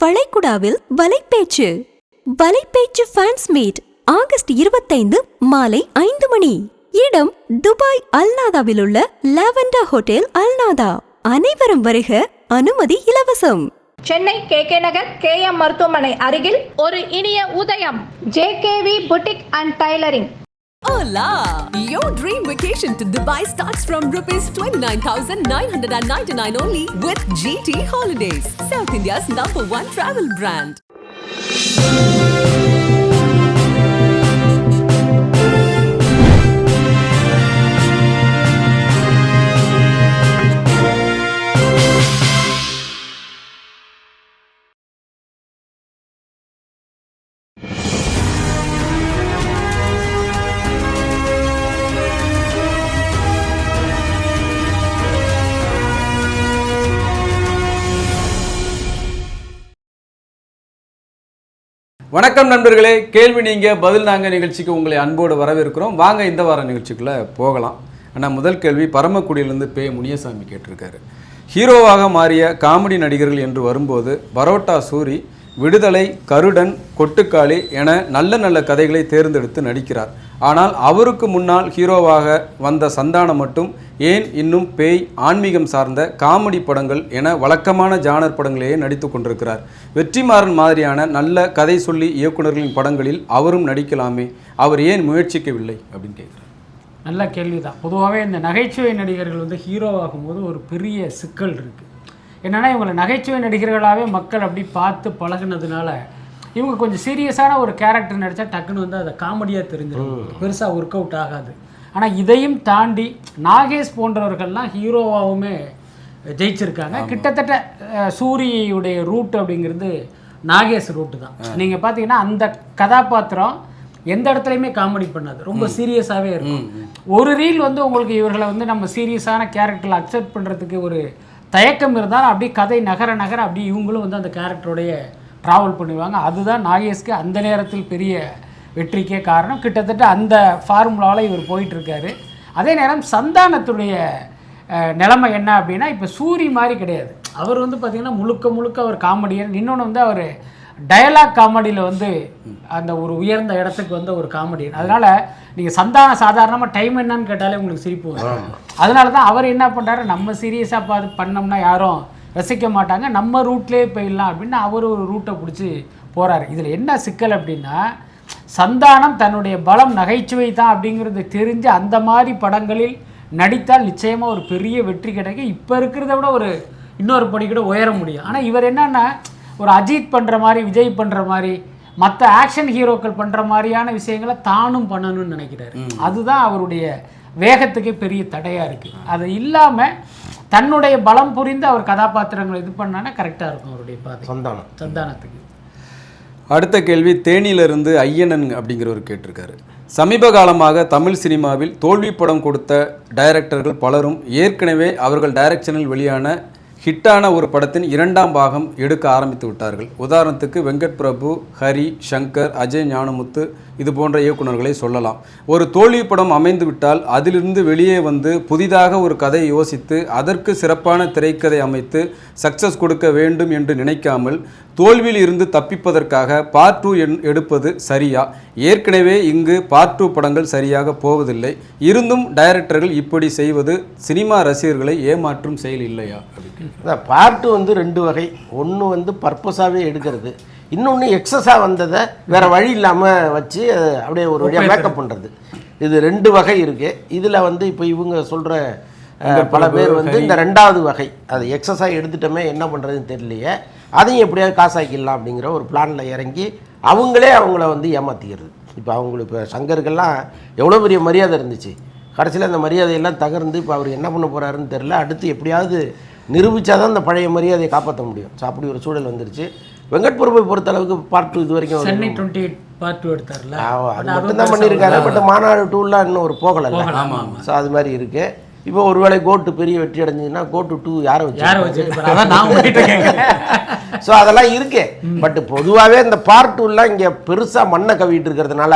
வளைகுடாவில் Valaipechu. Valaipechu fans meet August இருபத்தைந்து மாலை ஐந்து மணி. இடம் துபாய் அல்நாதாவில் உள்ள லாவெண்டா ஹோட்டல் அல்நாதா. அனைவரும் வருக அனுமதி இலவசம். Chennai K K Nagar K M மருத்துவமனை அருகில் ஒரு இனிய உதயம். JKV boutique and tailoring Hola! Your dream vacation to Dubai starts from rupees 29,999 only with GT Holidays, South India's number one travel brand. வணக்கம் நண்பர்களே கேள்வி நீங்க பதில் நாங்க நிகழ்ச்சிக்கு உங்களை அன்போடு வரவேற்கிறோம். வாங்க இந்த வார நிகழ்ச்சிக்குள்ள போகலாம். ஆனால் முதல் கேள்வி பரமக்குடியிலிருந்து பே முனியசாமி கேட்டிருக்காரு. ஹீரோவாக மாறிய காமெடி நடிகர்கள் என்று வரும்போது பரோட்டா சூரி விடுதலை கருடன் கொட்டுக்காளி என நல்ல நல்ல கதைகளை தேர்ந்தெடுத்து நடிக்கிறார். ஆனால் அவருக்கு முன்னால் ஹீரோவாக வந்த சந்தானம் மட்டும் ஏன் இன்னும் பேய் ஆன்மீகம் சார்ந்த காமெடி படங்கள் என வழக்கமான ஜானர் படங்களையே நடித்து கொண்டிருக்கிறார். வெற்றிமாறன் மாதிரியான நல்ல கதை சொல்லி இயக்குனர்களின் படங்களில் அவரும் நடிக்கலாமே அவர் ஏன் முயற்சிக்கவில்லை அப்படின்னு கேட்குறார். நல்ல கேள்வி தான் பொதுவாகவே இந்த நகைச்சுவை நடிகர்கள் வந்து ஹீரோவாகும் போது ஒரு பெரிய சிக்கல் இருக்குது என்னென்னா இவங்களை நகைச்சுவை நடிகர்களாகவே மக்கள் அப்படி பார்த்து பழகுனதுனால இவங்க கொஞ்சம் சீரியஸான ஒரு கேரக்டர் நடித்தா டக்குன்னு வந்து அதை காமெடியாக தெரிஞ்சிடும். பெருசாக ஒர்க் அவுட் ஆகாது. ஆனால் இதையும் தாண்டி நாகேஷ் போன்றவர்கள்லாம் ஹீரோவாகவுமே ஜெயிச்சிருக்காங்க. கிட்டத்தட்ட சூரியுடைய ரூட் அப்படிங்கிறது நாகேஷ் ரூட்டு தான். நீங்கள் பார்த்தீங்கன்னா அந்த கதாபாத்திரம் எந்த இடத்துலையுமே காமெடி பண்ணாது. ரொம்ப சீரியஸாகவே இருக்கும். ஒரு ரீல் வந்து உங்களுக்கு இவர்களை வந்து நம்ம சீரியஸான கேரக்டரில் அக்செப்ட் பண்ணுறதுக்கு ஒரு தயக்கம் இருந்தால் அப்படியே கதை நகர நகர அப்படியே இவங்களும் வந்து அந்த கேரக்டருடைய ட்ராவல் பண்ணிடுவாங்க. அதுதான் நாகேஷ்க்கு அந்த நேரத்தில் பெரிய வெற்றிக்கே காரணம். கிட்டத்தட்ட அந்த ஃபார்முலாவில் இவர் போயிட்டுருக்காரு. அதே நேரம் சந்தானத்துடைய நிலைமை என்ன அப்படின்னா இப்போ சூரி மாதிரி கிடையாது. அவர் வந்து பார்த்திங்கன்னா முழுக்க முழுக்க அவர் காமெடியன் இன்னொன்று வந்து அவர் டயலாக் காமெடியில் வந்து அந்த ஒரு உயர்ந்த இடத்துக்கு வந்த ஒரு காமெடியன் அதனால் நீங்கள் சந்தானம் சாதாரணமாக டைம் என்னன்னு கேட்டாலே உங்களுக்கு சிரிப்பு வரும். அதனால தான் அவர் என்ன பண்ணுறாரு நம்ம சீரியஸாக பார்த்து பண்ணோம்னா யாரும் ரசிக்க மாட்டாங்க. நம்ம ரூட்லேயே போயிடலாம் அப்படின்னு அவர் ஒரு ரூட்டை பிடிச்சி போகிறாரு இதில் என்ன சிக்கல் அப்படின்னா சந்தானம் தன்னுடைய பலம் நகைச்சுவை தான் அப்படிங்கிறது தெரிஞ்சு அந்த மாதிரி படங்களில் நடித்தால் நிச்சயமாக ஒரு பெரிய வெற்றி கிடைக்கும். இப்போ இருக்கிறத விட ஒரு இன்னொரு படி கூட உயர முடியும். ஆனால் இவர் என்னன்னா ஒரு அஜித் பண்ணுற மாதிரி விஜய் பண்ணுற மாதிரி மற்ற ஆக்ஷன் ஹீரோக்கள் பண்ணுற மாதிரியான விஷயங்களை தானும் பண்ணணும்னு நினைக்கிறாரு. அதுதான் அவருடைய வேகத்துக்கே பெரிய தடையாக இருக்குது அது இல்லாமல் தன்னுடைய பலம் புரிந்து அவர் கதாபாத்திரங்களை இது பண்ணானா கரெக்டாக இருக்கும் அவருடைய பாதை. சந்தானம். சந்தானத்துக்கு. அடுத்த கேள்வி தேனியிலிருந்து ஐயனன் அப்படிங்கிறவர் கேட்டிருக்காரு. சமீப காலமாக தமிழ் சினிமாவில் தோல்வி படம் கொடுத்த டைரக்டர்கள் பலரும் ஏற்கனவே அவர்கள் டைரக்ஷனில் வெளியான ஹிட்டான ஒரு படத்தின் இரண்டாம் பாகம் எடுக்க ஆரம்பித்து விட்டார்கள். உதாரணத்துக்கு வெங்கட் பிரபு ஹரி சங்கர் அஜய் ஞானமுத்து இது போன்ற இயக்குனர்களை சொல்லலாம். ஒரு தோல்வி படம் அமைந்து விட்டால் அதிலிருந்து வெளியே வந்து புதிதாக ஒரு கதை யோசித்து அதற்கு சிறப்பான திரைக்கதை அமைத்து சக்சஸ் கொடுக்க வேண்டும் என்று நினைக்காமல் தோல்வியில் இருந்து தப்பிப்பதற்காக பார்ட் டூ எடுப்பது சரியா? ஏற்கனவே இங்கு பார்ட் டூ படங்கள் சரியாக போவதில்லை. இருந்தும் டைரக்டர்கள் இப்படி செய்வது சினிமா ரசிகர்களை ஏமாற்றும் செயல் இல்லையா? அப்படின்னு அதான் பார்ட்டு வந்து ரெண்டு வகை. ஒன்று வந்து பர்பஸாகவே எடுக்கிறது. இன்னொன்று எக்ஸஸாக வந்ததை வேற வழி இல்லாமல் வச்சு அப்படியே ஒரு வழியாக மேக்கப் பண்ணுறது இது ரெண்டு வகை இருக்குது இதில் வந்து இப்போ இவங்க சொல்கிற பல பேர் வந்து இந்த ரெண்டாவது வகை. அது எக்ஸஸாக எடுத்துட்டோமே என்ன பண்ணுறதுன்னு தெரியலையே. அதையும் எப்படியாவது காசாக்கிடலாம் அப்படிங்கிற ஒரு பிளானில் இறங்கி அவங்களே அவங்கள வந்து ஏமாற்றிக்கிறது இப்போ அவங்களுக்கு இப்போ சங்கருக்கெல்லாம் எவ்வளோ பெரிய மரியாதை இருந்துச்சு. கடைசியில் அந்த மரியாதையெல்லாம் தகர்ந்து இப்போ அவர் என்ன பண்ண போகிறாருன்னு தெரில அடுத்து எப்படியாவது நிரூபித்தாதான் அந்த பழைய மரியாதையை காப்பாற்ற முடியும். ஸோ அப்படி ஒரு சூழல் வந்துருச்சு. வெங்கட் பிரபுவை பொறுத்த அளவுக்கு பார்ட் டூ இது வரைக்கும் Chennai twenty eight part two எடுத்தார்ல அது ஆனா மட்டும் தான் பெருசா பண்ணியிருக்காரு. பட் மாநாடு டூலாம் இன்னும் ஒரு போகலை ஸோ அது மாதிரி இருக்கு. இப்போ ஒருவேளை கோட்டு பெரிய வெற்றி அடைஞ்சதுன்னா கோட்டு டூ யாரை வச்சு யாரை வச்சு ஸோ அதெல்லாம் இருக்கு. பட் பொதுவாகவே இந்த பார்ட் டூலாம் இங்கே பெருசாக மண்ணை கவிட்டு இருக்கிறதுனால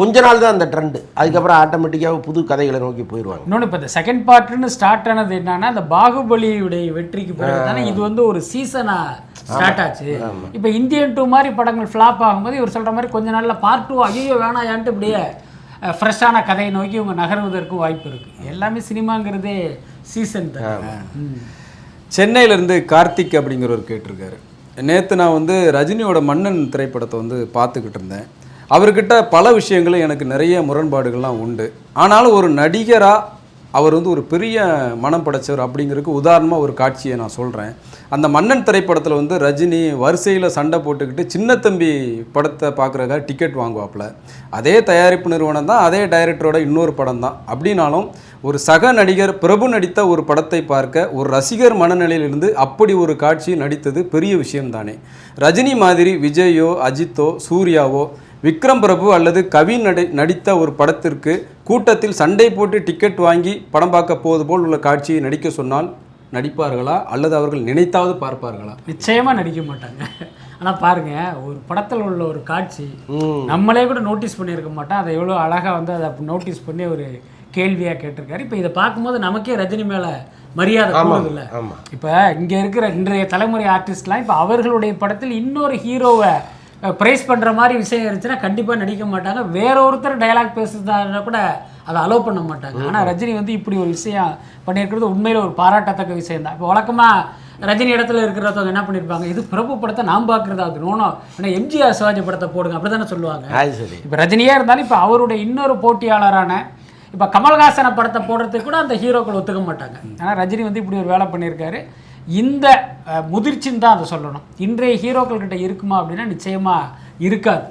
கொஞ்ச நாள் தான் அந்த ட்ரெண்டு அதுக்கப்புறம் ஆட்டோமேட்டிக்காக புது கதைகளை நோக்கி போயிடுவாங்க. இன்னொன்று இப்போ இந்த செகண்ட் பார்ட்னு ஸ்டார்ட் ஆனது என்னன்னா அந்த பாகுபலியுடைய வெற்றிக்கு பிறகு தானே இது வந்து ஒரு சீசனா ஸ்டார்ட் ஆச்சு. இப்போ இந்தியன் டூ மாதிரி படங்கள் ஃப்ளாப் ஆகும்போது இவர் சொல்ற மாதிரி கொஞ்ச நாள்ல பார்ட் டூ ஐயோ வேணாயான்ட்டு இப்படியே ஃப்ரெஷ்ஷான கதையை நோக்கி இவங்க நகருவதற்கு வாய்ப்பு இருக்கு. எல்லாமே சினிமாங்கிறதே சீசன் தான். சென்னையிலேருந்து கார்த்திக் அப்படிங்கிறவர் கேட்டிருக்காரு. நேற்று நான் வந்து ரஜினியோட மன்னன் திரைப்படத்தை வந்து பார்த்துக்கிட்டு இருந்தேன். அவர்கிட்ட பல விஷயங்களும் எனக்கு நிறைய முரண்பாடுகள்லாம் உண்டு. ஆனாலும் ஒரு நடிகராக அவர் வந்து ஒரு பெரிய மனம் படைச்சவர் அப்படிங்கிறதுக்கு உதாரணமாக ஒரு காட்சியை நான் சொல்கிறேன் அந்த மன்னன் திரைப்படத்தில் வந்து ரஜினி வரிசையில் சண்டை போட்டுக்கிட்டு சின்ன தம்பி படத்தை பார்க்குறக்காக டிக்கெட் வாங்குவாப்புல. அதே தயாரிப்பு நிறுவனம் தான் அதே டைரக்டரோட இன்னொரு படம் தான். அப்படின்னாலும் ஒரு சக நடிகர் பிரபு நடித்த ஒரு படத்தை பார்க்க ஒரு ரசிகர் மனநிலையிலிருந்து அப்படி ஒரு காட்சி நடித்தது பெரிய விஷயம்தானே. ரஜினி மாதிரி விஜயோ அஜித்தோ சூர்யாவோ விக்ரம் பிரபு அல்லது கவின் நடி நடித்த ஒரு படத்திற்கு கூட்டத்தில் சண்டை போட்டு டிக்கெட் வாங்கி படம் பார்க்க போவது போல் உள்ள காட்சியை நடிக்க சொன்னால் நடிப்பார்களா? அல்லது அவர்கள் நினைத்தாவது பார்ப்பார்களா? நிச்சயமா நடிக்க மாட்டாங்க. ஆனா பாருங்க ஒரு படத்துல உள்ள ஒரு காட்சி நம்மளே கூட நோட்டீஸ் பண்ணியிருக்க மாட்டோம். அதை எவ்வளோ அழகா வந்து அதை நோட்டீஸ் பண்ணி ஒரு கேள்வியா கேட்டிருக்காரு. இப்போ இதை பார்க்கும்போது நமக்கே ரஜினி மேல மரியாதை கூடுது இல்ல ஆமா. இப்போ இங்க இருக்கிற இன்றைய தலைமுறை ஆர்டிஸ்ட்லாம் இப்போ அவர்களுடைய படத்தில் இன்னொரு ஹீரோவை ப்ரைஸ் பண்ற மாதிரி விஷயம் இருந்துச்சுன்னா கண்டிப்பா நடிக்க மாட்டாங்க. வேற ஒருத்தர் டயலாக் பேசுறதா கூட அதை அலோவ் பண்ண மாட்டாங்க. ஆனா ரஜினி வந்து இப்படி ஒரு விஷயம் பண்ணியிருக்கிறது உண்மையில ஒரு பாராட்டத்தக்க விஷயம் தான். இப்போ வழக்கமா ரஜினி இடத்துல இருக்கிறவங்க என்ன பண்ணியிருப்பாங்க இது பிரபு படத்தை நாம் பார்க்குறதா அது நோனோ ஏன்னா எம்ஜிஆர் சிவாஜி படத்தை போடுங்க. அப்படி தானே சொல்லுவாங்க சரி. இப்போ ரஜினியே இருந்தாலும் இப்போ அவருடைய இன்னொரு போட்டியாளரான இப்போ கமல்ஹாசனை படத்தை போடுறதுக்கு கூட அந்த ஹீரோக்கள் ஒத்துக்க மாட்டாங்க. ஆனால் ரஜினி வந்து இப்படி ஒரு வேலை பண்ணியிருக்காரு. இந்த முதிர்ச்சின்னு தான் அதை சொல்லணும். இன்றைய ஹீரோக்கள் கிட்ட இருக்குமா அப்படின்னா நிச்சயமா இருக்காது.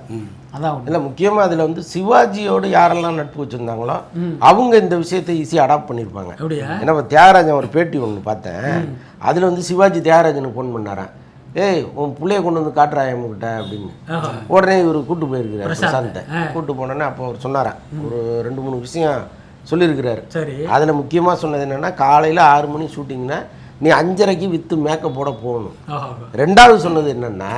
அதான். இல்லை முக்கியமாக அதில் வந்து சிவாஜியோடு யாரெல்லாம் நட்பு வச்சுருந்தாங்களோ அவங்க இந்த விஷயத்தை ஈஸியாக அடாப்ட் பண்ணியிருப்பாங்க ஏன்னா இப்போ தியாகராஜன் ஒரு பேட்டி ஒன்று பார்த்தேன். அதில் வந்து சிவாஜி தியாகராஜனுக்கு ஃபோன் பண்ணாராம் ஏய் உன் பிள்ளைய கொண்டு வந்து காட்டுறா என்கிட்ட அப்படின்னு. உடனே இவர் கூட்டு போயிருக்கிறார் பிரசாந்தை. கூட்டு போனோன்னே அப்போ அவர் சொன்னாராம் ஒரு ரெண்டு மூணு விஷயம் சொல்லியிருக்கிறாரு. சரி. அதில் முக்கியமாக சொன்னது என்னென்னா காலையில் ஆறு மணி ஷூட்டிங்னா நீ அஞ்சரைக்கு வித்து மேக்கப் போட போகணும். ரெண்டாவது சொன்னது என்னன்னா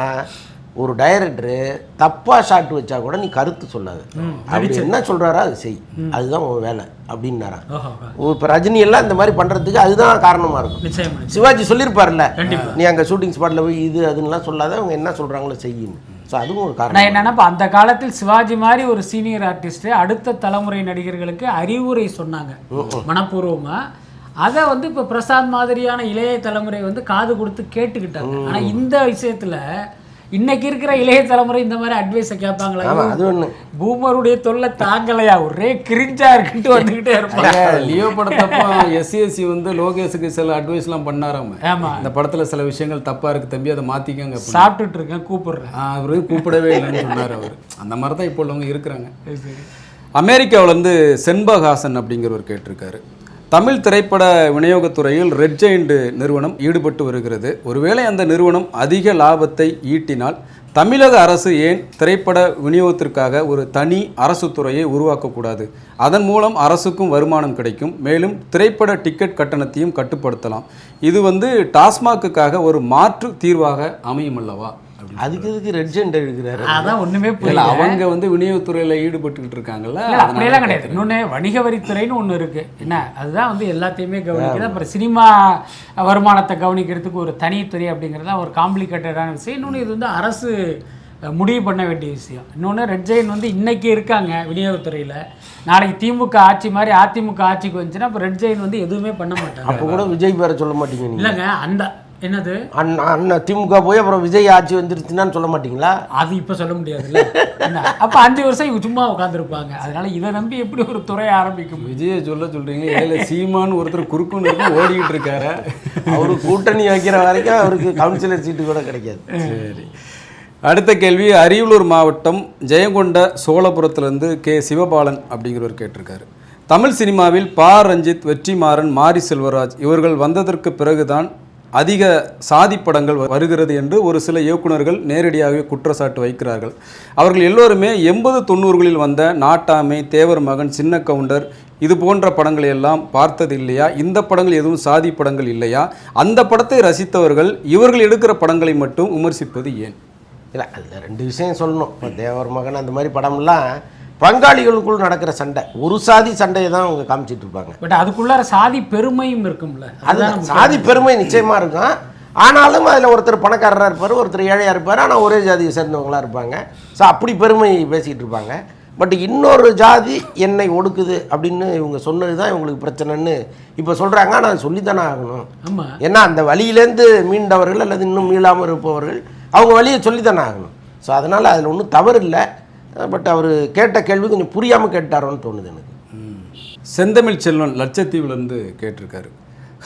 ஒரு டைரக்டரு தப்பா ஷாட் வச்சா கூட நீ கருத்து சொல்லாது. அப்படி என்ன சொல்றாரோ அது செய். அதுதான் உன் வேலை அப்படின்னாராம் ஆஹா. இப்போ ரஜினி எல்லாம் இந்த மாதிரி பண்றதுக்கு அதுதான் காரணமா இருக்கும். சிவாஜி சொல்லியிருப்பார்ல நீ அங்க ஷூட்டிங் ஸ்பாட்ல போய் இது அதுன்னெலாம் சொல்லாத அவங்க என்ன சொல்றாங்களோ செய்யுன்னு. ஸோ அதுவும் ஒரு நான் காரணம். என்னன்னா இப்ப அந்த காலத்தில் சிவாஜி மாதிரி ஒரு சீனியர் ஆர்டிஸ்ட் அடுத்த தலைமுறை நடிகர்களுக்கு அறிவுரை சொன்னாங்க. மனப்பூர்வமா. அதை வந்து இப்போ பிரசாத் மாதிரியான இளைய தலைமுறை வந்து காது கொடுத்து கேட்டுக்கிட்டாங்க. ஆனா இந்த விஷயத்துல இன்னைக்கு இருக்கிற இளைய தலைமுறை இந்த மாதிரி அட்வைஸை கேட்பாங்களா? அது ஒண்ணு. பூமருடைய தொல்லை தாங்கலையா? ஒரே கிரிஞ்சா இருக்குன்ட்டு வந்துகிட்டே இருப்பாங்க. லியோ படத்தப்போ எஸ்சிஎஸ்சி வந்து லோகேஷுக்கு சில அட்வைஸ்லாம் பண்ணாராம. ஆமா. இந்த படத்துல சில விஷயங்கள் தப்பா இருக்கு தம்பி அதை அப்படின்னு. சாப்பிட்டுட்டு இருக்கேன் கூப்பிடுறேன். அவரு கூப்பிடவே இல்லைன்னு சொன்னார் அவர். அந்த மாதிரி தான் இப்போ உள்ளவங்க இருக்கிறாங்க. அமெரிக்காவுலேருந்து செண்பகாசன் அப்படிங்கிறவர் கேட்டிருக்காரு. தமிழ் திரைப்பட விநியோகத்துறையில் ரெட் ஜெயிண்ட் நிறுவனம் ஈடுபட்டு வருகிறது. ஒருவேளை அந்த நிறுவனம் அதிக லாபத்தை ஈட்டினால் தமிழக அரசு ஏன் திரைப்பட விநியோகத்திற்காக ஒரு தனி அரசு துறையை உருவாக்கக்கூடாது? அதன் மூலம் அரசுக்கும் வருமானம் கிடைக்கும். மேலும் திரைப்பட டிக்கெட் கட்டணத்தையும் கட்டுப்படுத்தலாம். இது வந்து டாஸ்மாக்குக்காக ஒரு மாற்று தீர்வாக அமையும் அல்லவா? அதுக்கு எதுக்கு ரெட் ஜெண்ட் எழுதுகிறாரு அதான் ஒண்ணுமே இல்ல புரியல. அவங்க வந்து விநியோகத்துறையில ஈடுபட்டுக்கிட்டு இருக்காங்கல்ல இல்ல, அப்படியெல்லாம் கிடையாது. இன்னொன்று வணிக வரித்துறைன்னு ஒன்று இருக்கு. என்ன அதுதான் வந்து எல்லாத்தையுமே கவனிக்குது. அப்புறம் சினிமா வருமானத்தை கவனிக்கிறதுக்கு ஒரு தனித்துறை அப்படிங்கிறது ஒரு காம்ப்ளிகேட்டடான விஷயம். இன்னொன்று இது வந்து அரசு முடிவு பண்ண வேண்டிய விஷயம். இன்னொன்று ரெட் ஜெயின் வந்து இன்னைக்கு இருக்காங்க விநியோகத்துறையில். நாளைக்கு திமுக ஆட்சி மாதிரி அதிமுக ஆட்சிக்கு வந்துச்சுன்னா அப்போ ரெட் ஜெயின் வந்து எதுவுமே பண்ண மாட்டாங்க. அப்போ கூட விஜய் பேரை சொல்ல மாட்டீங்க இல்லைங்க அந்த என்னது? அண்ணா அண்ணன் திமுக போய் அப்புறம் விஜய் ஆட்சி வந்துருச்சுன்னு சொல்ல மாட்டீங்களா? அது இப்போ சொல்ல முடியாதுல்ல. என்ன? அப்போ அஞ்சு வருஷம் இவங்க சும்மா உட்காந்துருப்பாங்க அதனால இதை நம்பி எப்படி ஒரு துறையை ஆரம்பிக்க முடியும்? விஜய சொல்ல சொல்றீங்க ஏல சீமான்னு ஒருத்தர் குறுக்குன்னு ஓடிக்கிட்டு இருக்காரு. அவரு கூட்டணி வைக்கிற வரைக்கும் அவருக்கு கவுன்சிலர் சீட்டு கூட கிடைக்காது. சரி. அடுத்த கேள்வி அரியலூர் மாவட்டம் ஜெயங்கொண்ட சோழபுரத்துலேருந்து கே. சிவபாலன் அப்படிங்கிறவர் கேட்டிருக்காரு. தமிழ் சினிமாவில் பா. ரஞ்சித் வெற்றிமாறன் மாரி செல்வராஜ் இவர்கள் வந்ததற்கு பிறகுதான் அதிக சாதி படங்கள் வருகிறது என்று ஒரு சில இயக்குனர்கள் நேரடியாகவே குற்றச்சாட்டு வைக்கிறார்கள். அவர்கள் எல்லோருமே எண்பது தொண்ணூறுகளில் வந்த நாட்டாமை தேவர் மகன் சின்ன கவுண்டர் இது போன்ற படங்களை எல்லாம் பார்த்தது இல்லையா? இந்த படங்கள் எதுவும் சாதி படங்கள் இல்லையா? அந்த படத்தை ரசித்தவர்கள் இவர்கள் எடுக்கிற படங்களை மட்டும் விமர்சிப்பது ஏன்? இல்லை அதில் ரெண்டு விஷயம் சொல்லணும். இப்போ தேவர் மகன் அந்த மாதிரி படம்லாம் பங்காளிகளுக்குள் நடக்கிற சண்டை. ஒரு சாதி சண்டையை தான் அவங்க காமிச்சிட்டு இருப்பாங்க. பட் அதுக்குள்ளார சாதி பெருமையும் இருக்கும்ல. அதுதான் சாதி பெருமை நிச்சயமா இருக்கும். ஆனாலும் அதில் ஒருத்தர் பணக்காரராக இருப்பார் ஒருத்தர் ஏழையாக இருப்பார் ஆனால் ஒரே ஜாதியை சேர்ந்தவங்களா இருப்பாங்க. ஸோ அப்படி பெருமை பேசிகிட்டு இருப்பாங்க. பட் இன்னொரு ஜாதி என்னை ஒடுக்குது அப்படின்னு இவங்க சொன்னது தான் இவங்களுக்கு பிரச்சனைன்னு இப்போ சொல்கிறாங்க ஆனால் அது சொல்லித்தானே ஆகணும். ஆமா. ஏன்னா அந்த வழியிலேருந்து மீண்டவர்கள் அல்லது இன்னும் மீளாமல் இருப்பவர்கள் அவங்க வழியை சொல்லித்தானே ஆகணும். ஸோ அதனால் அதில் ஒன்றும் தவறு இல்லை. பட் அவர் கேட்ட கேள்வி கொஞ்சம் புரியாமல் கேட்டாரோன்னு தோணுது எனக்கு. செந்தமிழ் செல்வன் லட்சத்தீவுலேருந்து கேட்டிருக்காரு.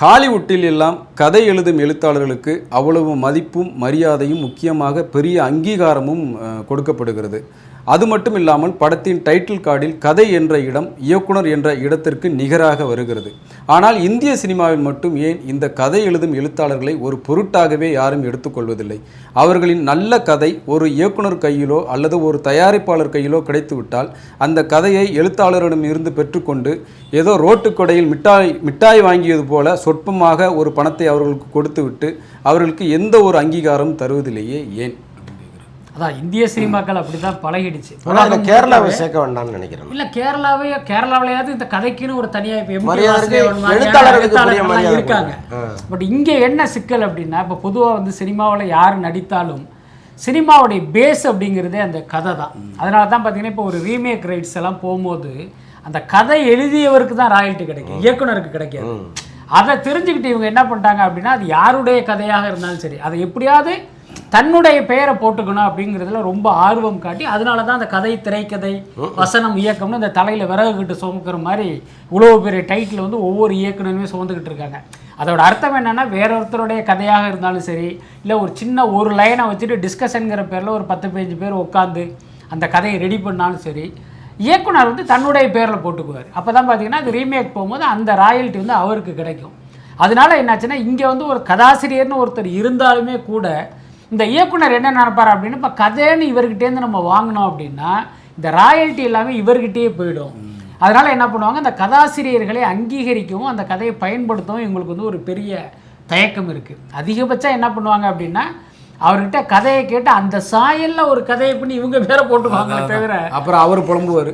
ஹாலிவுட்டில் எல்லாம் கதை எழுதும் எழுத்தாளர்களுக்கு அவ்வளவு மதிப்பும் மரியாதையும் முக்கியமாக பெரிய அங்கீகாரமும் கொடுக்கப்படுகிறது. அது மட்டும் இல்லாமல் படத்தின் டைட்டில் கார்டில் கதை என்ற இடம் இயக்குனர் என்ற இடத்திற்கு நிகராக வருகிறது. ஆனால் இந்திய சினிமாவில் மட்டும் ஏன் இந்த கதை எழுதும் எழுத்தாளர்களை ஒரு பொருட்டாகவே யாரும் எடுத்துக்கொள்வதில்லை? அவர்களின் நல்ல கதை ஒரு இயக்குனர் கையிலோ அல்லது ஒரு தயாரிப்பாளர் கையிலோ கிடைத்துவிட்டால் அந்த கதையை எழுத்தாளரிடம் இருந்து பெற்றுக்கொண்டு ஏதோ ரோட்டுக் கொடையில் மிட்டாய் மிட்டாய் வாங்கியது போல சொற்பமாக ஒரு பணத்தை அவர்களுக்கு கொடுத்துவிட்டு அவர்களுக்கு எந்த ஒரு அங்கீகாரம் தருவதில்லையே ஏன்? அதான் இந்திய சினிமாக்கள் அப்படிதான் பழகிடுச்சு. கேரளாவை சேர்க்க வேண்டாம்னு நினைக்கிறேன். இல்ல கேரளாவே கேரளாவிலேயாவது இந்த கதைக்குன்னு ஒரு தனியா இருக்காங்க. பட் இங்க என்ன சிக்கல் அப்படின்னா இப்ப பொதுவா வந்து சினிமாவுல யார் நடித்தாலும் சினிமாவுடைய பேஸ் அப்படிங்கிறதே அந்த கதை தான். அதனால தான் பார்த்தீங்கன்னா இப்போ ஒரு ரீமேக் ரைட்ஸ் எல்லாம் போகும்போது அந்த கதை எழுதியவருக்கு தான் ராயல்ட்டி கிடைக்கும் இயக்குனருக்கு கிடைக்காது. அதை தெரிஞ்சுக்கிட்டு இவங்க என்ன பண்ணிட்டாங்க அப்படின்னா அது யாருடைய கதையாக இருந்தாலும் சரி அதை எப்படியாவது தன்னுடைய பெயரை போட்டுக்கணும் அப்படிங்கிறதுல ரொம்ப ஆர்வம் காட்டி அதனால தான் அந்த கதை திரைக்கதை வசனம் இயக்கம்னு இந்த தலையில் விறகு கிட்டு சுமக்கிற மாதிரி இவ்வளோ பெரிய டைட்டில் வந்து ஒவ்வொரு இயக்குனருமே சுமந்துக்கிட்டு இருக்காங்க. அதோட அர்த்தம் என்னன்னா வேற ஒருத்தருடைய கதையாக இருந்தாலும் சரி இல்லை ஒரு சின்ன ஒரு லைனை வச்சுட்டு டிஸ்கஷனுங்கிற பேரில் ஒரு பத்து பதினஞ்சு பேர் உட்காந்து அந்த கதையை ரெடி பண்ணாலும் சரி இயக்குனர் வந்து தன்னுடைய பேரில் போட்டுக்குவார். அப்போ தான் பார்த்தீங்கன்னா அது ரீமேக் போகும்போது அந்த ராயல்ட்டி வந்து அவருக்கு கிடைக்கும். அதனால என்னாச்சுன்னா இங்கே வந்து ஒரு கதாசிரியர்னு ஒருத்தர் இருந்தாலுமே கூட இந்த இயக்குனர் என்ன நினைப்பார் அப்படின்னு இப்போ கதைன்னு இவர்கிட்டேருந்து நம்ம வாங்கினோம் அப்படின்னா இந்த ராயல்ட்டி எல்லாமே இவர்கிட்டயே போயிடும். அதனால என்ன பண்ணுவாங்க அந்த கதாசிரியர்களை அங்கீகரிக்கவும் அந்த கதையை பயன்படுத்தவும் இவங்களுக்கு வந்து ஒரு பெரிய தயக்கம் இருக்குது அதிகபட்சம் என்ன பண்ணுவாங்க அப்படின்னா அவர்கிட்ட கதையை கேட்டு அந்த சாயல்ல ஒரு கதையை பண்ணி இவங்க பேரை போட்டுக்குவாங்களே தவிர அப்புறம் அவர் புலம்புவார்.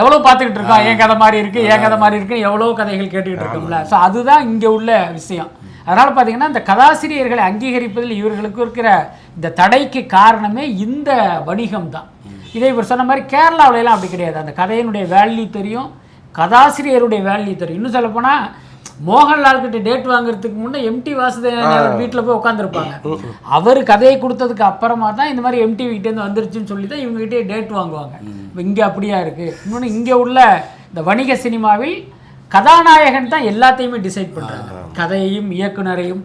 எவ்வளோ பார்த்துக்கிட்டு இருக்கோம் என் கதை மாதிரி இருக்கு என் கதை மாதிரி இருக்கு எவ்வளோ கதைகள் கேட்டுக்கிட்டு இருக்கோம்ல. ஸோ அதுதான் இங்கே உள்ள விஷயம். அதனால் பார்த்தீங்கன்னா இந்த கதாசிரியர்களை அங்கீகரிப்பதில் இவர்களுக்கு இருக்கிற இந்த தடைக்கு காரணமே இந்த வணிகம் தான் இதே இவர் சொன்ன மாதிரி கேரளாவுல எல்லாம் அப்படி கிடையாது. அந்த கதையினுடைய வேல்யூ தெரியும் கதாசிரியருடைய வேல்யூ தெரியும். இன்னும் சொல்லப்போனால் மோகன்லால் கிட்ட டேட் வாங்குறதுக்கு முன்னே எம்டி வாசுதேவன் வீட்டில் போய் உட்காந்துருப்பாங்க அவர் கதையை கொடுத்ததுக்கு அப்புறமா தான் இந்த மாதிரி எம்டி கிட்டேருந்து வந்துருச்சுன்னு சொல்லி தான் இவங்ககிட்டயே டேட் வாங்குவாங்க. இங்கே அப்படியா இருக்குது இன்னொன்று இங்கே உள்ள இந்த வணிக சினிமாவில் கதாநாயகன் தான் எல்லாத்தையுமே டிசைட் பண்ணுறாங்க கதையையும் இயக்குனரையும்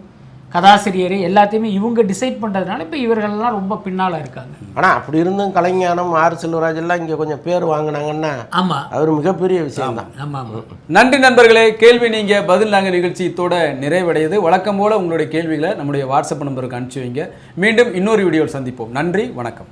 கதாசிரியரை எல்லாத்தையுமே இவங்க டிசைட் பண்ணுறதுனால இப்போ இவர்கள்லாம் ரொம்ப பின்னால் இருக்காங்க. ஆனால் அப்படி இருந்தும் கலைஞானம் ஆர் செல்வராஜ் எல்லாம் இங்கே கொஞ்சம் பேர் வாங்கினாங்கன்னா ஆமாம் அவர் மிகப்பெரிய விஷயம் தான் ஆமாம் நன்றி நண்பர்களே கேள்வி நீங்க பதில் நாங்க நிகழ்ச்சி இத்தோட நிறைவடையுது. வழக்கம் போல உங்களுடைய கேள்விகளை நம்முடைய வாட்ஸ்அப் நம்பருக்கு அனுப்பிச்சு வைங்க. மீண்டும் இன்னொரு வீடியோவில் சந்திப்போம். நன்றி வணக்கம்.